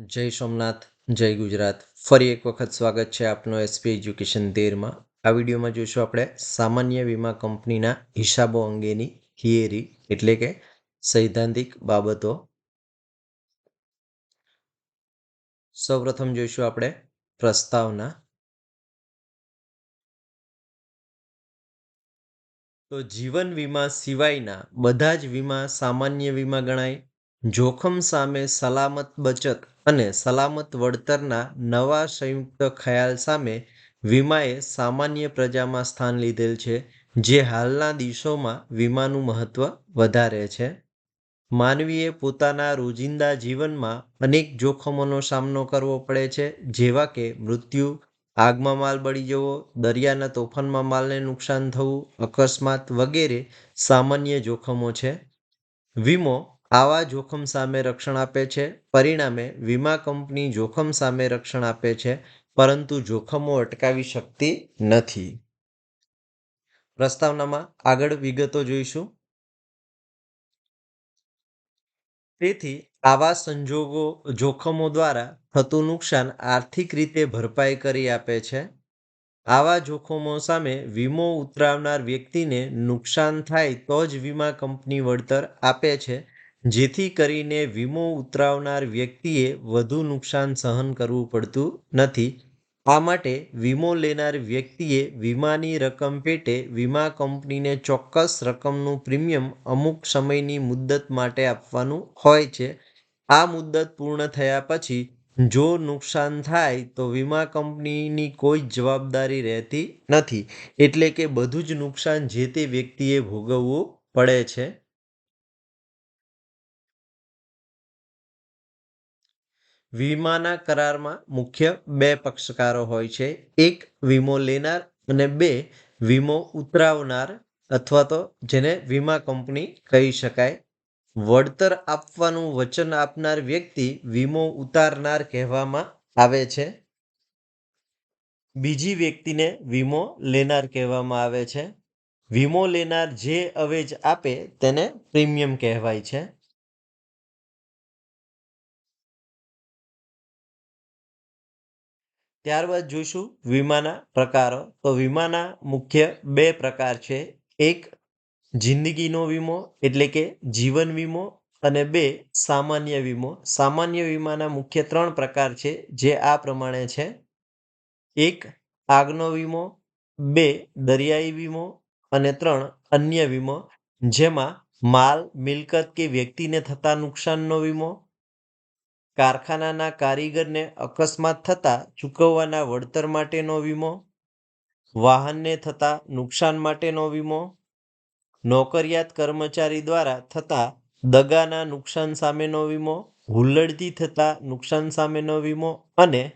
જય સોમનાથ, જય ગુજરાત. ફરી એક વખત સ્વાગત છે આપનું એસપી એજ્યુકેશન તેરમાં. આ વિડીયોમાં જોઈશું આપણે સામાન્ય વીમા કંપનીના હિસાબો અંગેની હિયરી એટલે કે સૈદ્ધાંતિક બાબતો. સૌપ્રથમ જોઈશું આપણે પ્રસ્તાવના. તો જીવન વીમા સિવાયના બધા જ વીમા સામાન્ય વીમા ગણાય. જોખમ સામે સલામત બચત અને સલામત વળતરના નવા સંયુક્ત ખ્યાલ સામે વીમાએ સામાન્ય પ્રજામાં સ્થાન લીધેલ છે, જે હાલના દિવસોમાં વીમાનું મહત્ત્વ વધારે છે. માનવીએ પોતાના રોજિંદા જીવનમાં અનેક જોખમોનો સામનો કરવો પડે છે, જેવા કે મૃત્યુ, આગમાં માલ બળી જવો, દરિયાના તોફાનમાં માલને નુકસાન થવું, અકસ્માત વગેરે સામાન્ય જોખમો છે. વીમો આવા જોખમ સામે રક્ષણ આપે છે. પરિણામે, વીમા કંપની જોખમ સામે રક્ષણ આપે છે, પરંતુ જોખમો અટકાવી શકતી નથી. પ્રસ્તાવનામાં આગળ વિગતો જોઈશું. તેથી, આવા સંજોગો જોખમો દ્વારા થતું નુકસાન આર્થિક રીતે ભરપાઈ કરી આપે છે. આવા જોખમો સામે વીમો ઉતરાવનાર વ્યક્તિને નુકસાન થાય તો જ વીમા કંપની વળતર આપે છે. જેથી કરીને વીમો ઉતરાવનાર વ્યક્તિએ વધુ નુકસાન સહન કરવું પડતું નથી. આ માટે વીમો લેનાર વ્યક્તિએ વીમાની રકમ પેટે વીમા કંપનીને ચોક્કસ રકમનું પ્રીમિયમ અમુક સમયની મુદ્દત માટે આપવાનું હોય છે. આ મુદ્દત પૂર્ણ થયા પછી જો નુકસાન થાય તો વીમા કંપનીની કોઈ જવાબદારી રહેતી નથી. એટલે કે બધું જ નુકસાન જે તે વ્યક્તિએ ભોગવવું પડે છે. વીમાના કરારમાં મુખ્ય બે પક્ષકારો હોય છે. એક વીમો લેનાર અને બે વીમો ઉતરાવનાર અથવા તો જેને વીમા કંપની કહી શકાય. વળતર આપવાનું વચન આપનાર વ્યક્તિ વીમો ઉતારનાર કહેવામાં આવે છે. બીજી વ્યક્તિને વીમો લેનાર કહેવામાં આવે છે. વીમો લેનાર જે અવેજ આપે તેને પ્રીમિયમ કહેવાય છે. ત્યારબાદ જોઈશું વીમાના પ્રકારો. તો વીમાના મુખ્ય બે પ્રકાર છે. એક, જિંદગીનો વીમો, એટલે કે જીવન વીમો, અને બે, સામાન્ય વીમો. સામાન્ય વીમાના મુખ્ય ત્રણ પ્રકાર છે, જે આ પ્રમાણે છે. એક, આગનો વીમો, બે, દરિયાઈ વીમો, અને ત્રણ, અન્ય વીમો. જેમાં માલ, મિલકત કે વ્યક્તિને થતા નુકસાનનો વીમો કારખાનાના કારીગરને અકસ્માત થતાં ચૂકવવાના વળતર માટેનો વીમો, વાહનને થતા નુકસાન માટેનો વીમો, નોકરિયાત કર્મચારી દ્વારા થતા દગાના નુકસાન સામેનો વીમો હુલ્લડથી થતા નુકસાન સામેનો વીમો અને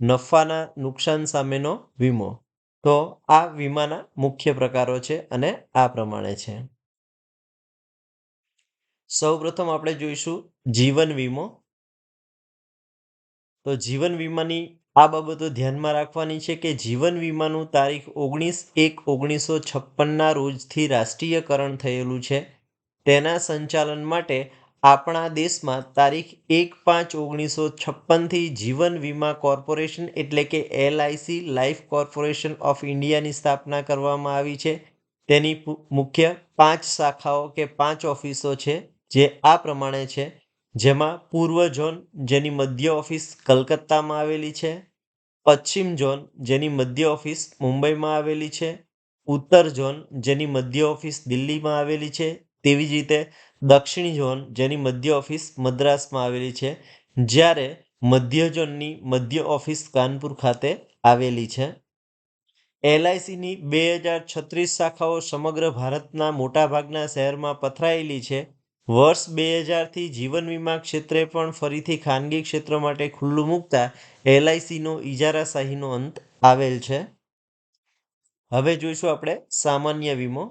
નફાના નુકસાન સામેનો વીમો. તો આ વીમાના મુખ્ય પ્રકારો છે અને આ પ્રમાણે છે. સૌપ્રથમ આપણે જોઈશું જીવન વીમો. તો જીવન વીમાની આ બાબતો ધ્યાનમાં રાખવાની છે કે જીવન વીમાનું તારીખ ઓગણીસ એક ઓગણીસો છપ્પનના રોજથી રાષ્ટ્રીયકરણ થયેલું છે. તેના સંચાલન માટે આપણા દેશમાં તારીખ એક પાંચ ઓગણીસો છપ્પનથી જીવન વીમા કોર્પોરેશન એટલે કે એલઆઈસી લાઈફ કોર્પોરેશન ઓફ ઇન્ડિયાની સ્થાપના કરવામાં આવી છે. તેની મુખ્ય પાંચ શાખાઓ કે પાંચ ઓફિસો છે જે આ પ્રમાણે છે. જેમાં પૂર્વ ઝોન જેની મધ્ય ઓફિસ કલકત્તામાં આવેલી છે, પશ્ચિમ ઝોન જેની મધ્ય ઓફિસ મુંબઈમાં આવેલી છે, ઉત્તર ઝોન જેની મધ્ય ઓફિસ દિલ્હીમાં આવેલી છે, તેવી જ રીતે દક્ષિણ ઝોન જેની મધ્ય ઓફિસ મદ્રાસમાં આવેલી છે, જ્યારે મધ્ય ઝોનની મધ્ય ઓફિસ કાનપુર ખાતે આવેલી છે. એલઆઈસીની બે હજાર છત્રીસ શાખાઓ સમગ્ર ભારતના મોટાભાગના શહેરમાં પથરાયેલી છે વર્ષ બે હજારથી જીવન વીમા ક્ષેત્રે પણ ફરીથી ખાનગી ક્ષેત્ર માટે ખુલ્લું મૂકતા એલઆઈસીનો ઇજારાશાહીનો અંત આવેલ છે. હવે જોઈશું આપણે સામાન્ય વીમો.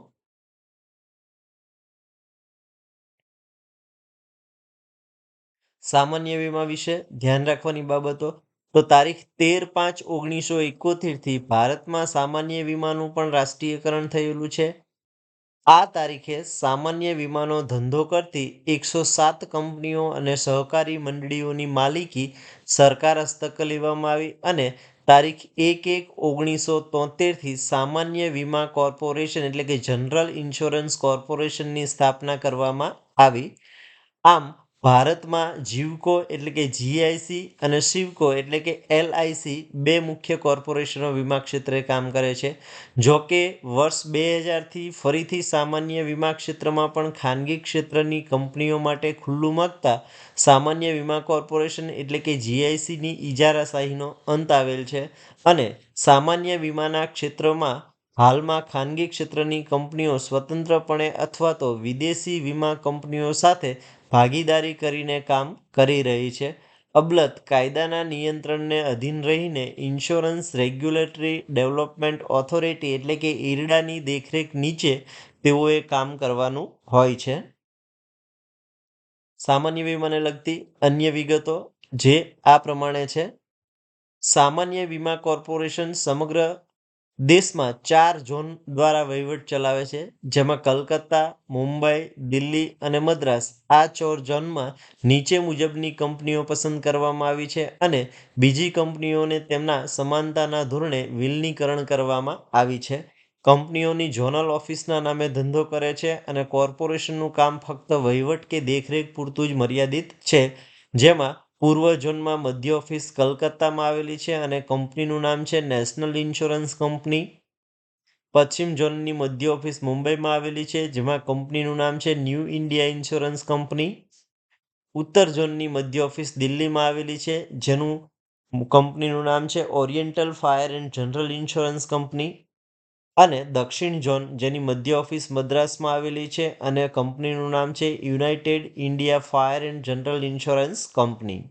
સામાન્ય વીમા વિશે ધ્યાન રાખવાની બાબતો. તો તારીખ તેર પાંચ ઓગણીસો એકોતેરથી ભારતમાં સામાન્ય વીમાનું પણ રાષ્ટ્રીયકરણ થયેલું છે. આ તારીખે સામાન્ય વીમાનો ધંધો કરતી એકસો સાત કંપનીઓ અને સહકારી મંડળીઓની માલિકી સરકાર હસ્તક લેવામાં આવી અને તારીખ એક એક ઓગણીસો તોતેરથી સામાન્ય વીમા કોર્પોરેશન એટલે કે જનરલ ઇન્સ્યોરન્સ કોર્પોરેશનની સ્થાપના કરવામાં આવી. આમ ભારતમાં જીવકો એટલે કે જીઆઈસી અને શિવકો એટલે કે એલઆઈસી બે મુખ્ય કોર્પોરેશનો વીમા ક્ષેત્રે કામ કરે છે. જો કે વર્ષ બે હજારથી ફરીથી સામાન્ય વીમા ક્ષેત્રમાં પણ ખાનગી ક્ષેત્રની કંપનીઓ માટે ખુલ્લું મૂકતા સામાન્ય વીમા કોર્પોરેશન એટલે કે જીઆઈસીની ઇજારાશાહીનો અંત આવેલ છે અને સામાન્ય વીમાના ક્ષેત્રમાં હાલમાં ખાનગી ક્ષેત્રની કંપનીઓ સ્વતંત્રપણે અથવા તો વિદેશી વીમા કંપનીઓ સાથે ભાગીદારી કરીને કામ કરી રહી છે. અબલત, કાયદાના નિયંત્રણને અધીન રહીને ઇન્સ્યોરન્સ રેગ્યુલેટરી ડેવલપમેન્ટ ઓથોરિટી એટલે કે ઈરડાની દેખરેખ નીચે તેઓએ કામ કરવાનું હોય છે. સામાન્ય વીમાને લગતી અન્ય વિગતો જે આ પ્રમાણે છે. સામાન્ય વીમા કોર્પોરેશન સમગ્ર દેશમાં ચાર ઝોન દ્વારા વહીવટ ચલાવે છે, જેમાં કલકત્તા, મુંબઈ, દિલ્હી અને મદ્રાસ. આ ચોર ઝોનમાં નીચે મુજબની કંપનીઓ પસંદ કરવામાં આવી છે અને બીજી કંપનીઓને તેમના સમાનતાના ધોરણે વિલીનીકરણ કરવામાં આવી છે. કંપનીઓની ઝોનલ ઓફિસના નામે ધંધો કરે છે અને કોર્પોરેશનનું કામ ફક્ત વહીવટ કે દેખરેખ પૂરતું જ મર્યાદિત છે, જેમાં પૂર્વ ઝોનમાં મધ્ય ઓફિસ કલકત્તામાં આવેલી છે અને કંપનીનું નામ છે નેશનલ ઇન્સ્યોરન્સ કંપની. પશ્ચિમ ઝોનની મધ્ય ઓફિસ મુંબઈમાં આવેલી છે, જેમાં કંપનીનું નામ છે ન્યૂ ઇન્ડિયા ઇન્સ્યોરન્સ કંપની. ઉત્તર ઝોનની મધ્ય ઓફિસ દિલ્હીમાં આવેલી છે, જેનું કંપનીનું નામ છે Oriental Fire and General Insurance Company. અને દક્ષિણ ઝોન, જેની મધ્ય ઓફિસ મદ્રાસમાં આવેલી છે અને કંપનીનું નામ છે United India Fire and General Insurance Company.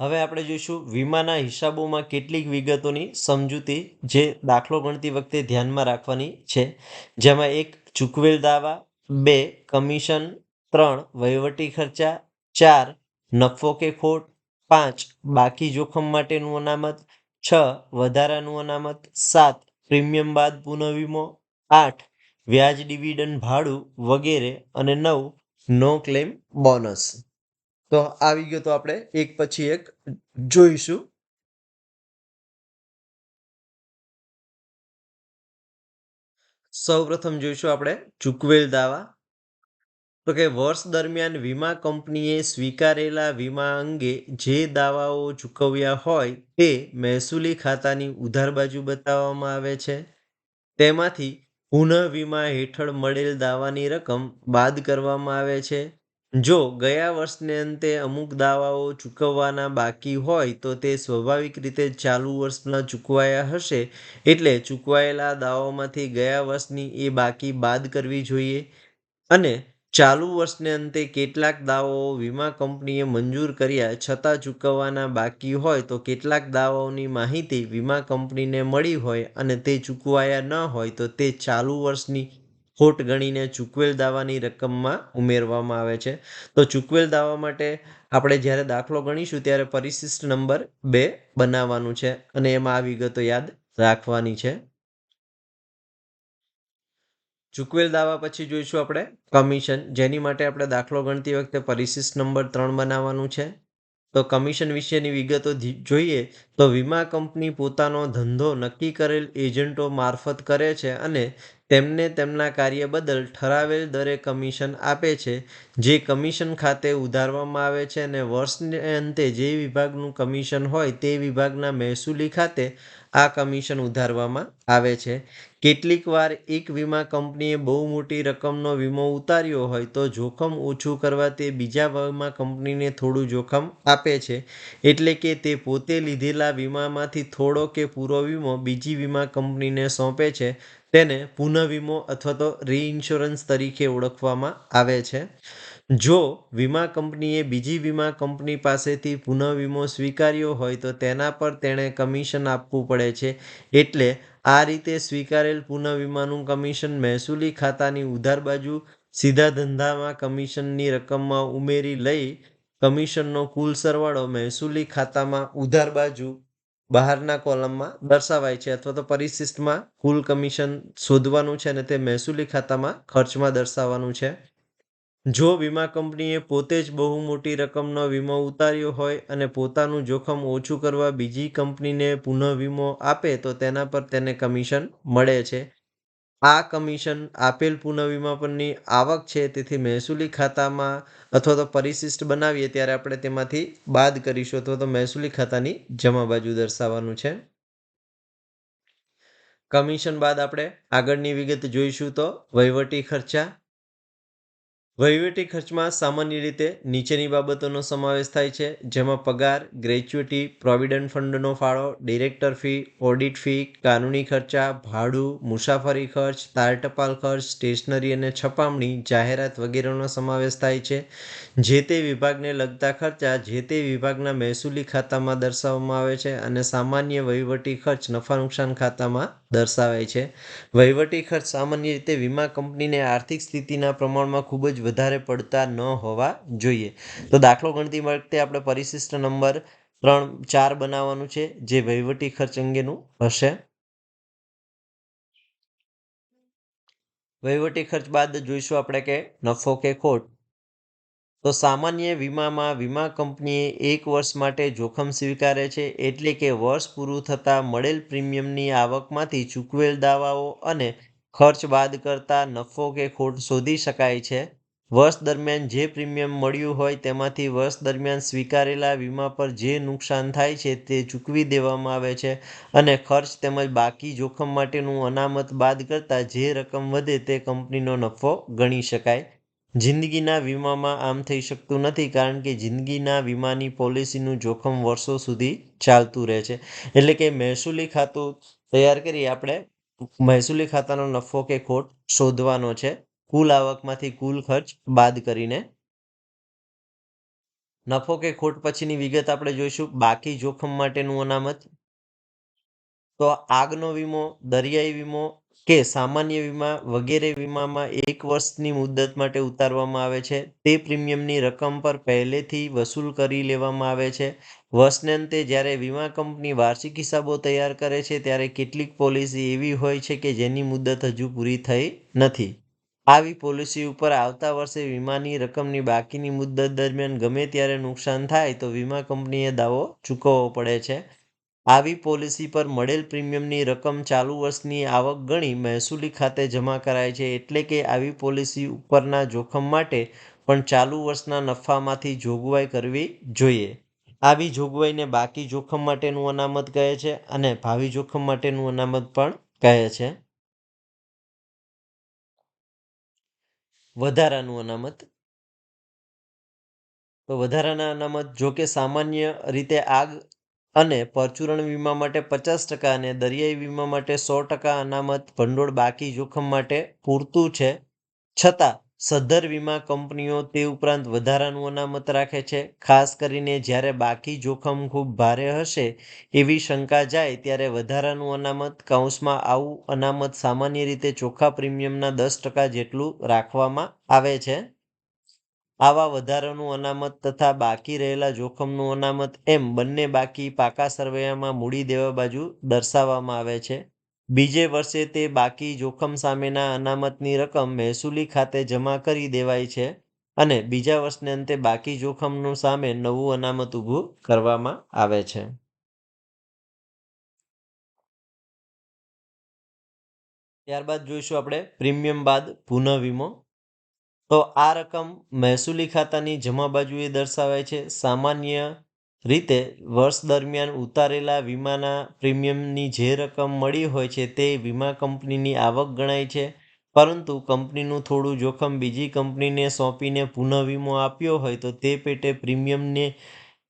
હવે આપણે જોઈશું વીમાના હિસાબોમાં કેટલીક વિગતોની સમજૂતી જે દાખલો ગણતી વખતે ધ્યાનમાં રાખવાની છે. જેમાં એક, ચૂકવેલ દાવા, બે, કમિશન, ત્રણ, વહીવટી ખર્ચા, ચાર, નફો કે ખોટ પાંચ, બાકી જોખમ માટેનું અનામત. છ, વધારાનું અનામત. સાત, પ્રીમિયમ બાદ પુનઃવીમો. આઠ, વ્યાજ ડિવિડન્ડ ભાડું વગેરે. અને નવ, નો ક્લેમ બોનસ. તો આવી ગયો તો આપણે એક પછી એક જોઈશું. સૌપ્રથમ જોઈશું આપણે ચૂકવેલ દાવા. તો કે વર્ષ દરમિયાન વીમા કંપનીએ સ્વીકારેલા વીમા અંગે જે દાવાઓ ચૂકવ્યા હોય તે મહેસૂલી ખાતાની ઉધાર બાજુ બતાવવામાં આવે છે. તેમાંથી પુનઃ વીમા હેઠળ મળેલ દાવાની રકમ બાદ કરવામાં આવે છે. જો ગયા વર્ષને અંતે અમુક દાવાઓ ચૂકવવાના બાકી હોય તો તે સ્વાભાવિક રીતે ચાલુ વર્ષના ચૂકવાયા હશે એટલે ચૂકવાયેલા દાવાઓમાંથી ગયા વર્ષની એ બાકી બાદ કરવી જોઈએ. અને ચાલુ વર્ષને અંતે કેટલાક દાવાઓ વીમા કંપનીએ મંજૂર કર્યા. છતાં ચૂકવવાના બાકી હોય તો કેટલાક દાવાઓની માહિતી વીમા કંપનીને મળી હોય અને તે ચૂકવાયા ન હોય તો તે ચાલુ વર્ષની ખોટ ગણીને ચૂકવેલ દાવાની રકમમાં ઉમેરવામાં આવે છે. તો ચૂકવેલ દાવા માટે આપણે જ્યારે દાખલો ગણીશું ત્યારે પરિશિષ્ટ નંબર બે બનાવવાનું છે અને એમાં આ વિગતો યાદ રાખવાની છે. ચૂકવેલ દાવા પછી જોઈશું આપણે. કમિશન જેની માટે આપણે દાખલો ગણતી વખતે પરિશિષ્ટ નંબર ત્રણ બનાવવાનું છે. તો કમિશન વિશેની વિગતો જોઈએ તો વીમા કંપની પોતાનો ધંધો નક્કી કરેલ એજન્ટો મારફત કરે છે અને તેમને તેમના કાર્ય બદલ ઠરાવેલ દરે કમિશન આપે છે, જે કમિશન ખાતે ઉધારવામાં આવે છે અને વર્ષને અંતે જે વિભાગનું કમિશન હોય તે વિભાગના મહેસૂલી ખાતે આ કમિશન ઉધારવામાં આવે છે. કેટલીક વાર એક વીમા કંપનીએ બહુ મોટી રકમનો વીમો ઉતાર્યો હોય તો જોખમ ઓછું કરવા તે બીજા વીમા કંપનીને થોડું જોખમ આપે છે, એટલે કે તે પોતે લીધેલા વીમામાંથી થોડો કે પૂરો વીમો બીજી વીમા કંપનીને સોંપે છે તેને પુનઃ વીમો અથવા તો રીઇન્સ્યોરન્સ તરીકે ઓળખવામાં આવે છે. જો વીમા કંપનીએ બીજી વીમા કંપની પાસેથી પુનઃ સ્વીકાર્યો હોય તો તેના પર તેણે કમિશન આપવું પડે છે. એટલે આ રીતે સ્વીકારેલ પુનઃ વીમાનું કમિશન મહેસૂલી ખાતાની ઉધાર બાજુ સીધા ધંધામાં કમિશનની રકમમાં ઉમેરી લઈ કમિશનનો કુલ સરવાળો મહેસૂલી ખાતામાં ઉધાર બાજુ બહારના કોલમમાં દર્શાવાય છે અથવા તો પરિશિષ્ટમાં કુલ કમિશન શોધવાનું છે અને તે મહેસૂલી ખાતામાં ખર્ચમાં દર્શાવવાનું છે. જો વીમા કંપનીએ પોતે જ બહુ મોટી રકમનો વીમો ઉતાર્યો હોય અને પોતાનું જોખમ ઓછું કરવા બીજી કંપનીને પુનઃ વીમો આપે તો તેના પર તેને કમિશન મળે છે. આ કમિશન આપેલ પુનઃ પરની આવક છે, તેથી મહેસૂલી ખાતામાં અથવા તો પરિશિષ્ટ બનાવીએ ત્યારે આપણે તેમાંથી બાદ કરીશું અથવા તો મહેસૂલી ખાતાની જમા બાજુ દર્શાવવાનું છે. કમિશન બાદ આપણે આગળની વિગત જોઈશું તો વહીવટી ખર્ચા વહીવટી ખર્ચમાં સામાન્ય રીતે નીચેની બાબતોનો સમાવેશ થાય છે, જેમાં પગાર ગ્રેચ્યુટી પ્રોવિડન્ટ ફંડનો ફાળો ડિરેક્ટર ફી ઓડિટ ફી કાનૂની ખર્ચા, ભાડું, મુસાફરી ખર્ચ તાર ટપાલ ખર્ચ સ્ટેશનરી અને છપામણી, જાહેરાત વગેરેનો સમાવેશ થાય છે. જે તે વિભાગને લગતા ખર્ચા જે તે વિભાગના મહેસૂલી ખાતામાં દર્શાવવામાં આવે છે અને સામાન્ય વહીવટી ખર્ચ નફા નુકસાન ખાતામાં દર્શાવાય છે. વહીવટી ખર્ચ સામાન્ય રીતે વીમા કંપનીને આર્થિક સ્થિતિના પ્રમાણમાં ખૂબ જ વધારે પડતા ન હોવા જોઈએ. તો દાખલો ગણતી વખતે આપણે પરિશિષ્ટ નંબર ત્રણ, ચાર બનાવવાનું છે, જે વહીવટી ખર્ચ અંગેનું હશે. વહીવટી ખર્ચ બાદ જોઈશું આપણે કે નફો કે ખોટ. તો સામાન્ય વીમામાં વીમા કંપનીએ એક વર્ષ માટે જોખમ સ્વીકારે છે, એટલે કે વર્ષ પૂરું થતાં મળેલ પ્રીમિયમની આવકમાંથી ચૂકવેલ દાવાઓ અને ખર્ચ બાદ કરતા નફો કે ખોટ શોધી શકાય છે. વર્ષ દરમિયાન જે પ્રીમિયમ મળ્યું હોય તેમાંથી વર્ષ દરમિયાન સ્વીકારેલા વીમા પર જે નુકસાન થાય છે તે ચૂકવી દેવામાં આવે છે અને ખર્ચ તેમજ બાકી જોખમ માટેનું અનામત બાદ કરતાં જે રકમ વધે તે કંપનીનો નફો ગણી શકાય. જિંદગીના વીમામાં આમ થઈ શકતું નથી કારણ કે જિંદગીના વીમાની પોલિસીનું જોખમ વર્ષો સુધી ચાલતું રહે છે. એટલે કે મહેસૂલી ખાતું તૈયાર કરી આપણે મહેસૂલી ખાતાનો નફો કે ખોટ શોધવાનો છે. કુલ આવકમાંથી કુલ ખર્ચ બાદ કરીને નફો કે ખોટ પછીની વિગત આપણે જોઈશું. બાકી જોખમ માટેનું અનામત. તો આગનો વીમો, દરિયાઈ વીમો કે સામાન્ય વીમા વગેરે વીમામાં એક વર્ષની મુદ્દત માટે ઉતારવામાં આવે છે. તે પ્રીમિયમની રકમ પર પહેલેથી વસૂલ કરી લેવામાં આવે છે. વર્ષને અંતે જ્યારે વીમા કંપની વાર્ષિક હિસાબો તૈયાર કરે છે, ત્યારે કેટલીક પોલિસી એવી હોય છે કે જેની મુદ્દત હજુ પૂરી થઈ નથી. આવી પોલિસી ઉપર આવતા વર્ષે વીમાની રકમની બાકીની મુદ્દત દરમિયાન ગમે ત્યારે નુકસાન થાય તો વીમા કંપનીએ દાવો ચૂકવવો પડે છે. આવી પોલિસી પર મળેલ પ્રીમિયમની રકમ ચાલુ વર્ષની આવક ગણી મહેસૂલી ખાતે જમા કરાય છે એટલે કે આવી પોલિસી ઉપરના જોખમ માટે પણ ચાલુ વર્ષના નફામાંથી જોગવાઈ કરવી જોઈએ. આવી જોગવાઈને બાકી જોખમ માટેનું અનામત કહે છે અને ભાવિ જોખમ માટેનું અનામત પણ કહે છે. વધારાનું અનામત? તો વધારાના અનામત જો કે સામાન્ય રીતે આગ અને પરચુરણ વીમા માટે પચાસ ટકા અને દરિયાઈ વીમા માટે સો ટકા અનામત ભંડોળ બાકી જોખમ માટે પૂરતું છે. છતાં સદ્ધર વીમા કંપનીઓ તે ઉપરાંત વધારાનું અનામત રાખે છે. ખાસ કરીને જ્યારે બાકી જોખમ ખૂબ ભારે હશે એવી શંકા જાય ત્યારે વધારાનું અનામત કૌંસમાં આવું અનામત સામાન્ય રીતે ચોખ્ખા પ્રીમિયમના દસ ટકા જેટલું રાખવામાં આવે છે. આવા વધારાનું અનામત તથા બાકી રહેલા જોખમનું અનામત એમ બંને બાકી પાકા સરવૈયામાં મૂડી દેવા બાજુ દર્શાવવામાં આવે છે. બીજે વર્ષે તે બાકી જોખમ સામેના અનામતની રકમ મહેસૂલી ખાતે જમા કરી દેવાય છે અને બીજા વર્ષને અંતે બાકી જોખમનું સામે નવું અનામત ઊભું કરવામાં આવે છે. ત્યારબાદ જોઈશું આપણે પ્રીમિયમ બાદ પુનઃ વીમો. તો આ રકમ મહેસૂલી ખાતાની જમા બાજુએ દર્શાવાય છે. સામાન્ય રીતે વર્ષ દરમિયાન ઉતારેલા વીમાના પ્રીમિયમની જે રકમ મળી હોય છે તે વીમા કંપનીની આવક ગણાય છે. પરંતુ કંપનીનું થોડું જોખમ બીજી કંપનીને સોંપીને પુનઃ વીમો આપ્યો હોય તો તે પેટે પ્રીમિયમને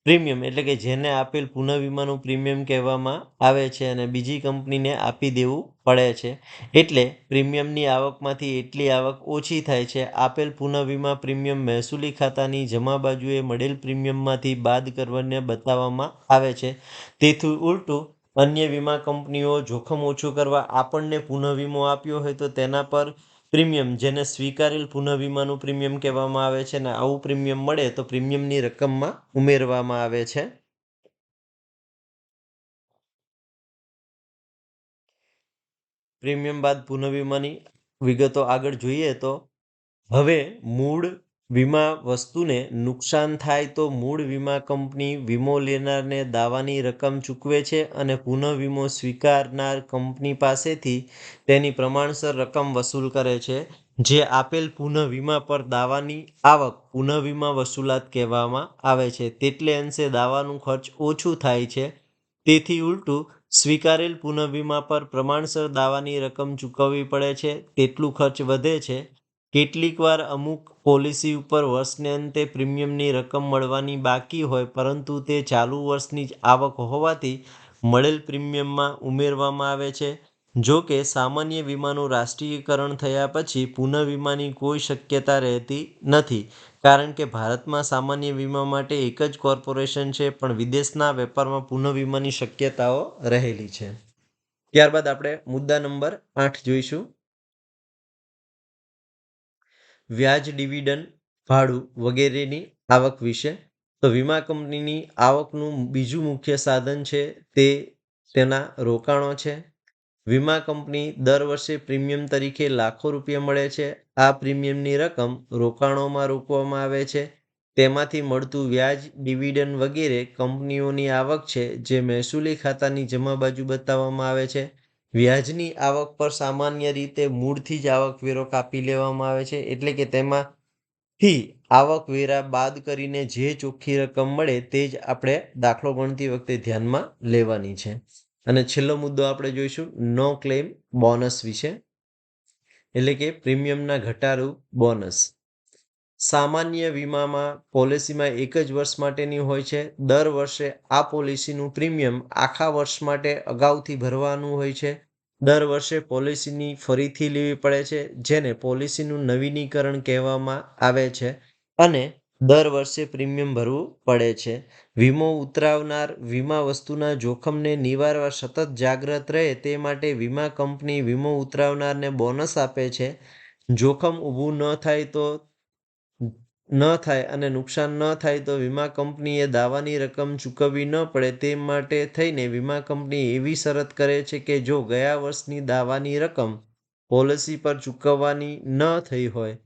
પ્રીમિયમ એટલે કે જેને આપેલ પુનઃવીમાનું પ્રીમિયમ કહેવામાં આવે છે અને બીજી કંપનીને આપી દેવું પડે છે. એટલે પ્રીમિયમની આવકમાંથી એટલી આવક ઓછી થાય છે. આપેલ પુનઃવીમા પ્રીમિયમ મહેસૂલી ખાતાની જમા બાજુએ મળેલ પ્રીમિયમમાંથી બાદ કરવાને બતાવવામાં આવે છે. તેથી ઉલટું, અન્ય વીમા કંપનીઓ જોખમ ઓછું કરવા આપણને પુનઃ વીમો આપ્યો હોય તો તેના પર પ્રીમિયમ, જેને સ્વીકારેલ પુનઃવીમાનું પ્રીમિયમ કહેવામાં આવે છે અને આવું પ્રીમિયમ મળે તો પ્રીમિયમની રકમમાં ઉમેરવામાં આવે છે. પ્રીમિયમ બાદ પુનઃવીમાની વિગતો આગળ જોઈએ તો હવે મૂળ વીમા વસ્તુને નુકસાન થાય તો મૂળ વીમા કંપની વીમો લેનારને દાવાની રકમ ચૂકવે છે અને પુનઃવીમો સ્વીકારનાર કંપની પાસેથી તેની પ્રમાણસર રકમ વસૂલ કરે છે. જે આપેલ પુનઃવીમા પર દાવાની આવક પુનઃવીમા વસૂલાત કહેવામાં આવે છે. તેટલે અંશે દાવાનું ખર્ચ ઓછું થાય છે. તેથી ઉલટું, સ્વીકારેલ પુનઃવીમા પર પ્રમાણસર દાવાની રકમ ચૂકવવી પડે છે. તેટલું ખર્ચ વધે છે. કેટલીકવાર અમુક પોલિસી ઉપર વર્ષને અંતે પ્રીમિયમની રકમ મળવાની બાકી હોય, પરંતુ તે ચાલુ વર્ષની જ આવક હોવાથી મળેલ પ્રીમિયમમાં ઉમેરવામાં આવે છે. જો કે, સામાન્ય વીમાનું રાષ્ટ્રીયકરણ થયા પછી પુનઃવીમાની કોઈ શક્યતા રહેતી નથી, કારણ કે ભારતમાં સામાન્ય વીમા માટે એક જ કોર્પોરેશન છે, પણ વિદેશના વેપારમાં પુનઃવીમાની શક્યતાઓ રહેલી છે. ત્યારબાદ આપણે મુદ્દા નંબર આઠ જોઈશું. વ્યાજ, ડિવિડન્ડ, ભાડું વગેરેની આવક વિશે. તો વીમા કંપનીની આવકનું બીજું મુખ્ય સાધન છે તે તેના રોકાણો છે. વીમા કંપની દર વર્ષે પ્રીમિયમ તરીકે લાખો રૂપિયા મળે છે. આ પ્રીમિયમની રકમ રોકાણોમાં રોકવામાં આવે છે. તેમાંથી મળતું વ્યાજ, ડિવિડન્ડ વગેરે કંપનીઓની આવક છે જે મહેસૂલી ખાતાની જમા બાજુ બતાવવામાં આવે છે. વ્યાજની આવક પર સામાન્ય રીતે મૂળથી જ આવકવેરો કાપી લેવામાં આવે છે. એટલે કે તેમાંથી આવકવેરા બાદ કરીને જે ચોખ્ખી રકમ મળે તે જ આપણે દાખલો ગણતી વખતે ધ્યાનમાં લેવાની છે. અને છેલ્લો મુદ્દો આપણે જોઈશું, નો ક્લેમ બોનસ વિશે. એટલે કે પ્રીમિયમના ઘટાડું બોનસ. સામાન્ય વીમામાં પોલિસીમાં એક જ વર્ષ માટેની હોય છે. દર વર્ષે આ પોલિસીનું પ્રીમિયમ આખા વર્ષ માટે અગાઉથી ભરવાનું હોય છે. દર વર્ષે પોલિસીની ફરીથી લેવી પડે છે, જેને પોલિસીનું નવીનીકરણ કહેવામાં આવે છે અને દર વર્ષે પ્રીમિયમ ભરવું પડે છે. વીમો ઉતરાવનાર વીમા વસ્તુના જોખમને નિવારવા સતત જાગ્રત રહે તે માટે વીમા કંપની વીમો ઉતરાવનારને બોનસ આપે છે. જોખમ ઊભું ન થાય તો ન થાય અને નુકસાન ન થાય તો વીમા કંપનીએ દાવાની રકમ ચૂકવવી ન પડે તે માટે થઈને વીમા કંપની એવી શરત કરે છે કે જો ગયા વર્ષની દાવાની રકમ પોલિસી પર ચૂકવવાની ન થઈ હોય,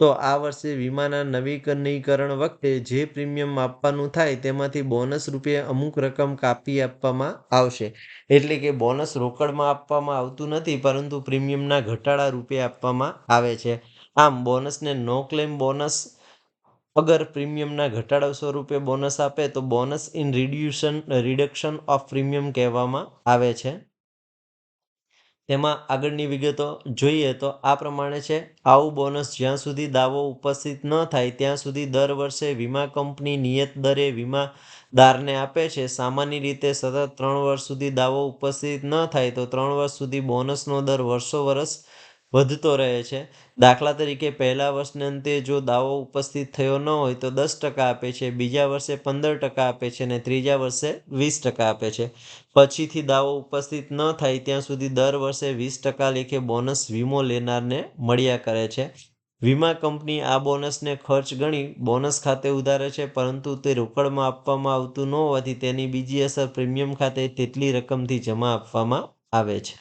તો આ વર્ષે વીમાના નવીકરણીકરણ વખતે જે પ્રીમિયમ આપવાનું થાય તેમાંથી બોનસ રૂપે અમુક રકમ કાપી આપવામાં આવશે. એટલે કે બોનસ રોકડમાં આપવામાં આવતું નથી, પરંતુ પ્રીમિયમના ઘટાડા રૂપે આપવામાં આવે છે. આમ, બોનસને નો ક્લેમ બોનસ અગર પ્રીમિયમના ઘટાડા સ્વરૂપે બોનસ આપે તો bonus in reduction, reduction of premium કહેવામાં આવે છે. તેમાં આગળની વિગતો જોઈએ તો આ પ્રમાણે છે, આવું બોનસ જ્યાં સુધી દાવો ઉપસ્થિત ન થાય ત્યાં સુધી દર વર્ષે વીમા કંપની નિયત દરે વીમાદારને આપે છે. સામાન્ય રીતે સતત ત્રણ વર્ષ સુધી દાવો ઉપસ્થિત ન થાય તો ત્રણ વર્ષ સુધી બોનસનો દર વર્ષો વર્ષ વધતો રહે છે. દાખલા તરીકે, પહેલા વર્ષને અંતે જો દાવો ઉપસ્થિત થયો ન હોય તો દસ ટકા આપે છે, બીજા વર્ષે પંદર ટકા આપે છે અને ત્રીજા વર્ષે વીસ ટકા આપે છે. પછીથી દાવો ઉપસ્થિત ન થાય ત્યાં સુધી દર વર્ષે વીસ ટકા લેખે બોનસ વીમો લેનારને મળ્યા કરે છે. વીમા કંપની આ બોનસને ખર્ચ ગણી બોનસ ખાતે ઉધારે છે, પરંતુ તે રોકડમાં આપવામાં આવતું ન હોવાથી તેની બીજી અસર પ્રીમિયમ ખાતે તેટલી રકમથી જમા આપવામાં આવે છે.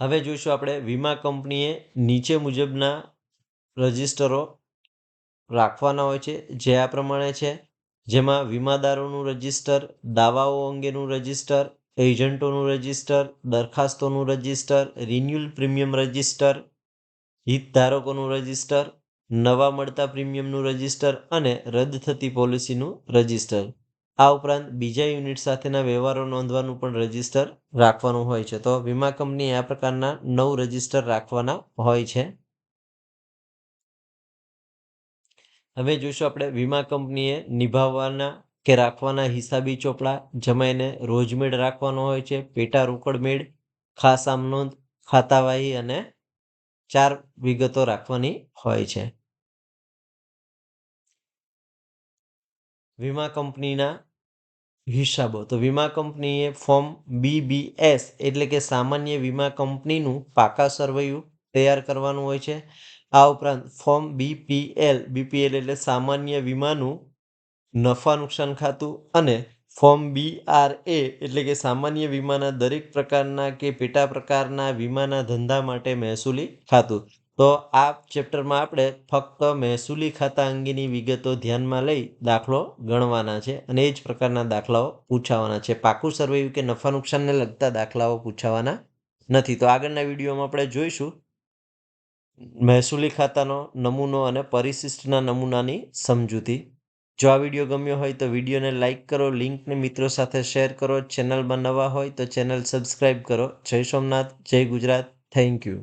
હવે જોઈશું આપણે વીમા કંપનીએ નીચે મુજબના રજિસ્ટરો રાખવાના હોય છે, જે આ પ્રમાણે છે. જેમાં વીમાદારોનું રજિસ્ટર, દાવાઓ અંગેનું રજિસ્ટર, એજન્ટોનું રજિસ્ટર, દરખાસ્તોનું રજિસ્ટર, રિન્યુઅલ પ્રીમિયમ રજિસ્ટર, હિતધારકોનું રજિસ્ટર, નવા મળતા પ્રીમિયમનું રજિસ્ટર અને રદ થતી પોલિસીનું રજિસ્ટર. આ ઉપરાંત બીજા યુનિટ સાથેના વ્યવહારો નોંધવાનું પણ રજિસ્ટર રાખવાનું હોય છે. તો વીમા કંપની આ પ્રકારના નવ રજિસ્ટર રાખવાના હોય છે. હવે જોઈશું આપણે વીમા કંપનીએ નિભાવવાના કે રાખવાના હિસાબી ચોપડા જમાઈને રોજમેળ રાખવાનો હોય છે, પેટા રોકડ મેળ ખાસ આમ નોંધ, ખાતાવાહી અને ચાર વિગતો રાખવાની હોય છે. વીમા કંપનીના હિસાબો. તો વીમા કંપનીએ ફોર્મ બીબીએસ એટલે કે સામાન્ય વીમા કંપનીનું પાકા સરવૈયું તૈયાર કરવાનું હોય છે. આ ઉપરાંત ફોર્મ બીપીએલ બીપીએલ એટલે સામાન્ય વીમાનું નફા નુકસાન ખાતું અને ફોર્મ એ એટલે કે સામાન્ય વીમાના દરેક પ્રકારના કે પેટા પ્રકારના વીમાના ધંધા માટે મહેસૂલી ખાતું. તો આ ચેપ્ટરમાં આપણે ફક્ત મહેસૂલી ખાતા અંગેની વિગતો ધ્યાનમાં લઈ દાખલો ગણવાના છે અને એ જ પ્રકારના દાખલાઓ પૂછાવાના છે. પાકું સર્વેયું કે નફા નુકસાનને લગતા દાખલાઓ પૂછાવાના નથી. તો આગળના વિડીયોમાં આપણે જોઈશું મહેસૂલી ખાતાનો નમૂનો અને પરિશિષ્ટના નમૂનાની સમજૂતી. જો આ વીડિયો ગમ્યો હોય તો વિડીયોને લાઇક કરો, લિંકને મિત્રો સાથે શેર કરો. ચેનલમાં નવા હોય તો ચેનલ સબસ્ક્રાઈબ કરો. જય સોમનાથ, જય ગુજરાત. Thank you.